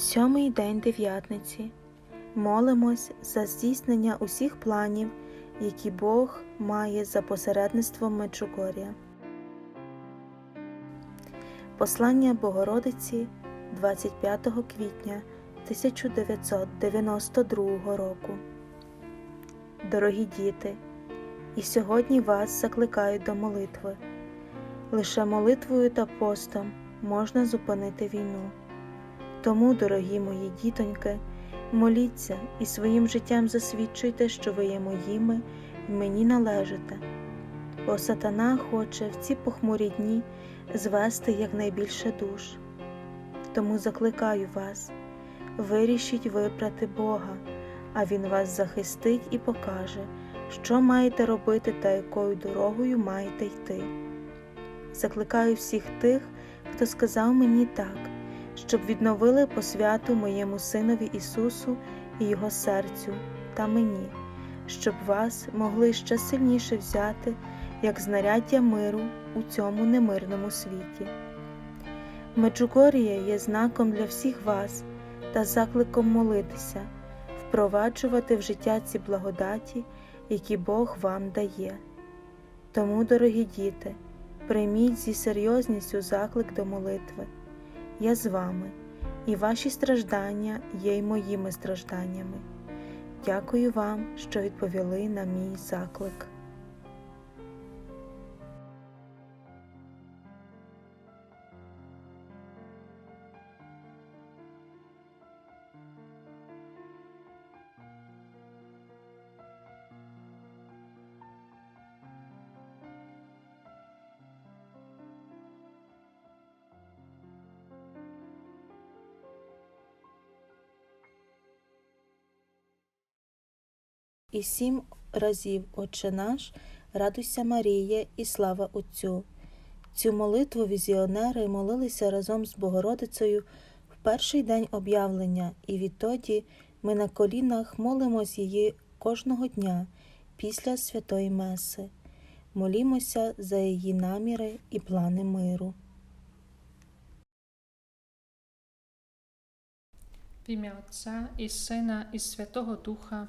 Сьомий день дев'ятниці. Молимось за здійснення усіх планів, які Бог має за посередництвом Меджугор'я. Послання Богородиці 25 квітня 1992 року. Дорогі діти, і сьогодні вас закликають до молитви. Лише молитвою та постом можна зупинити війну. Тому, дорогі мої дітоньки, моліться і своїм життям засвідчуйте, що ви є моїми і мені належите, бо сатана хоче в ці похмурі дні звести якнайбільше душ. Тому закликаю вас, вирішіть вибрати Бога, а Він вас захистить і покаже, що маєте робити та якою дорогою маєте йти. Закликаю всіх тих, хто сказав мені так щоб відновили посвяту моєму Синові Ісусу і Його серцю та мені, щоб вас могли ще сильніше взяти, як знаряддя миру у цьому немирному світі. Меджугорія є знаком для всіх вас та закликом молитися, впроваджувати в життя ці благодаті, які Бог вам дає. Тому, дорогі діти, прийміть зі серйозністю заклик до молитви. Я з вами, і ваші страждання є й моїми стражданнями. Дякую вам, що відповіли на мій заклик. І сім разів Отче наш, радуйся Маріє і слава Отцю. Цю молитву візіонери молилися разом з Богородицею в перший день об'явлення, і відтоді ми на колінах молимось її кожного дня після святої Меси. Молімося за її наміри і плани миру. В ім'я Отця і Сина, і Святого Духа.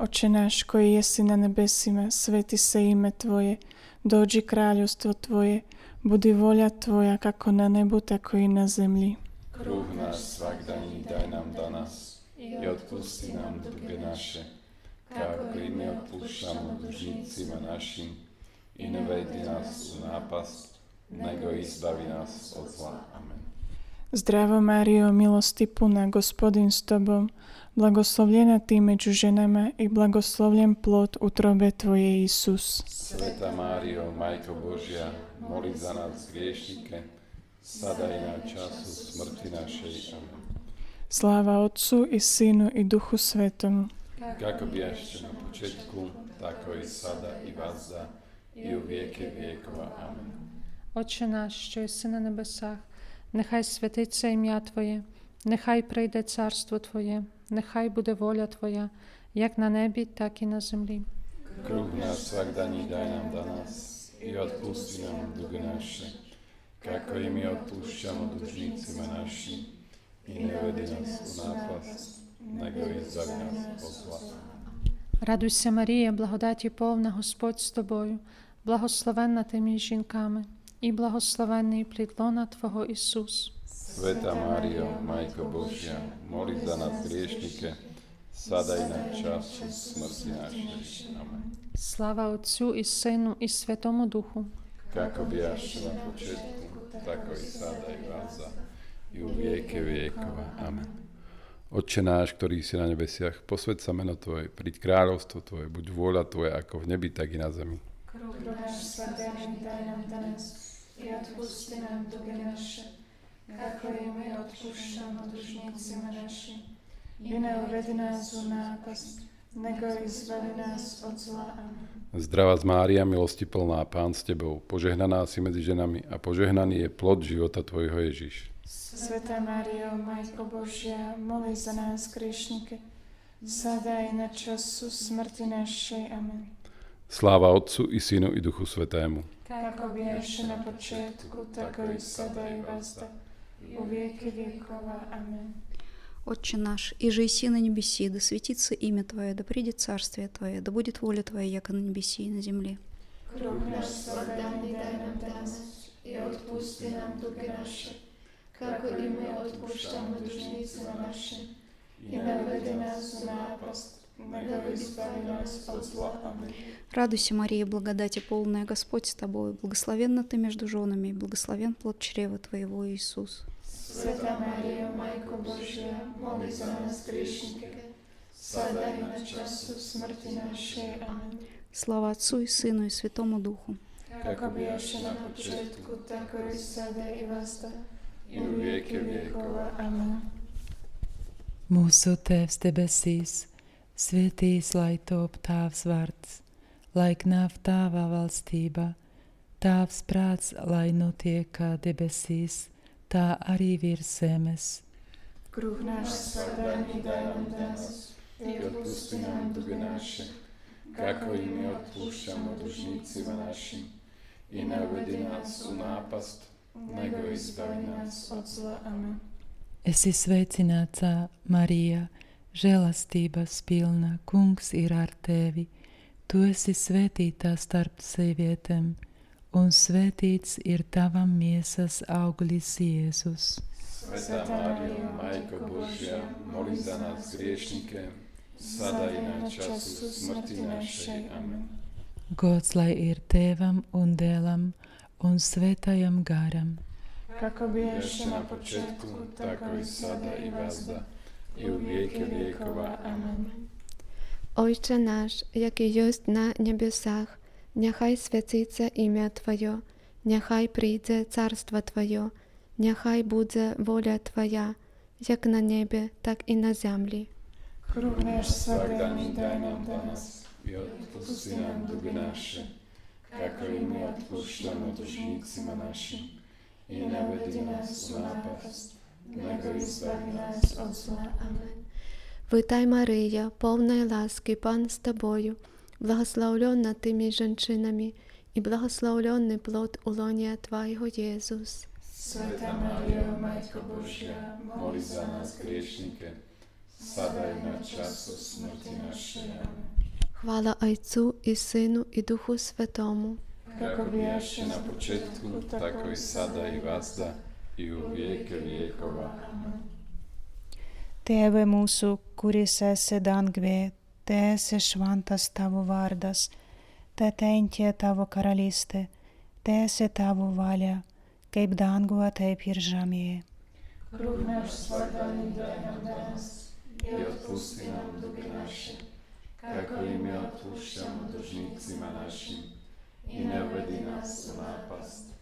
Oče náš koji jesi na nebesima, sveti se ime Tvoje, dođi kraljevstvo Tvoje, budi volja Tvoja kako na nebu, tako i na zemlji. Kruh naš svakdanji daj nam danas i otpusti nam duge naše, kako i mi otpuštamo dužnicima našim i ne vedi nas u napast, nego izbavi nas od zla. Amen. Zdravo Mario, milosti puna, gospodin s Tobom, blagoslovljena ti među ženama i blagoslovljen plod utrobe Tvoje, Isus. Sveta Mario, Majko Božja, moli za nas griješnike, sada i na času smrti naše. Amen. Slava Otcu i Sinu i Duhu Svetom. Kako bijašće na početku, tako i sada i vazda i u vijeke vijekova. Amen. Oče naš, što je na nebesah, nehaj svetice imja Tvoje, нехай прийде царство Твоє, нехай буде воля Твоя, як на небі, так і на землі. Kruh naš svakdanji daj nam danas i otpusti nam duge naše, kako i mi otpušćamo dužnicima našim i ne vedi nas u napast, nego izbavi nas od zla. Радуйся, Марія, благодаті повна Господь з тобою, благословенна ти між жінками, і благословенний плід лона Твого Ісус. Sveta Mário, Majko Božia, moli za nás griešnike, sada i na času smrti naše. Amen. Slava Otcu i Senu i Svetomu Duhu. Kako až na početku, tako i sada i za i u vijeke vijekova. Amen. Otče náš, ktorý si na nebesiach, posved sa meno Tvoje, príď kráľovstvo Tvoje, buď vôľa Tvoja ako v nebi, tak i na zemi. Kruh náš, svatý, daj nám danes i odpusti nám duge naše, kako i my odpušťamo dužnícima našim. I ne uvedi nás u nego izbavi nás od zla. Zdravá z Mária, milosti plná, Pán s Tebou, požehnaná si medzi ženami a požehnaný je plod života Tvojho Ježiš. Sveta Mário, Majko Božia, moli za nás grešníky, sada i na času smrti našej. Amen. Sláva Otcu i Synu i Duchu Svetému. Kako bješe na početku, tako i sada i vazda, у веки векова. Аминь. Отче наш, и же иси на небеси, да светится имя Твое, да придет царствие Твое, да будет воля Твоя, яко на небеси и на земле. Хлеб наш созданный дай нам данность, и отпусти нам дуги наши, как и мы отпущаем должницы наши, и наведи нас на опасность, Радуйся, Мария, благодати полная, Господь с тобой, благословенна ты между женами, и благословен плод чрева твоего, Иисус. Святая Мария, Майка Божия, молись за нас, грешники, на часу смерти нашей. Аминь. Слава Отцу и Сыну и Святому Духу. Как объявшена на початку, так и сада и васта, и веки векова. Аминь. Mūsu Tēvs debesīs, svētīs lai top tavs vārds, lai nāv tava valstība, tavs prāts, lai notiek kā debesīs, tā arī virs zemes. Kruh náš svakdani daj danas i odpusti nam duge naše, kako i mi odpušćamo dužnicima našim. I ne uvedi nas u napast, nego izbavi nas od zla. Amen. Esi sveicināta, Marija, žēlastības pilna, kungs ir ar tevi. Tu esi svētītā starp sievietēm, un svētīts ir tavam miesas auglis Jēzus. Sveta Mario, Majko Božja, moli za nas griješnike, sada i na času smrti našej. Amen. Gods lai ir tēvam un dēlam un svētajam garam. Kako bijaše Još na početku, tako i sada i vazda, i u vijeke vjekova. Amen. Ojcze nasz, jaki jest na niebiosach, niechaj święcиться imię Twoje, niechaj przyjdzie carstwo Twoje, niechaj będzie wola Twoja, jak na niebie, tak i na ziemi. Svakdani daj daj nam nam danas i odpusti nam duge naše, kako i mi odpuštamo dužnicima našim. I ne nas u napast, izbavi nas od. Amen. Витай, Мария, повна ласки, Пан з тобою, благословлена ти між жінками, і благословлений плод улонія Твоєго Єсус. Sveta Marijo, Majko Božja, moli za nas griješnike, sada i na času smrti Хвала Отцю і Сину і Духу Святому. Kako bijaše na početku, tako i sada i vazda, i u vijeke vjekova. Tēve mūsu, kuris esi dangvė, te esi šventas tavo vardas, te tentie tavo karalystė, te esi tavo valia, kaip danguje, taip ir žemėje. Kruh daj nam danas I otpusti nam duge naše, kako i mi otpuštamo dužnicima našim. I ne uvedi nas u napast,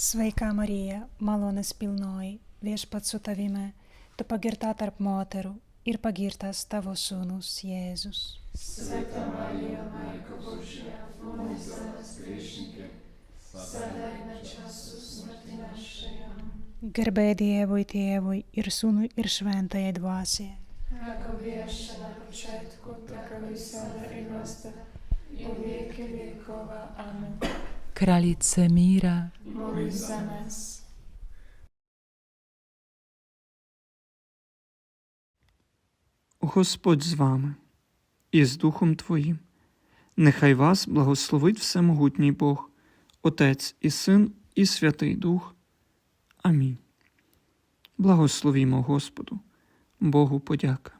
Sveika Marija, malonės pilnoji, viešpat su tavimi, tu pagirta tarp moterų ir pagirtas tavo sūnus Jėzus. Sveika Marija, Maika Božė, mums tavęs priešininkė, sada ir nečiasus mirtinašėje. Gerbė Dievui, Tėvui ir Sūnui ir Šventajai Dvasiai. Ako viešina početku, tako i sada i nastavlja i u vjekova. Amen. Kraljice mira, Moli za nas. Господь з вами і з Духом Твоїм. Нехай вас благословить Всемогутній Бог, Отець і Син і Святий Дух. Амінь. Благословімо Господу, Богу подяка.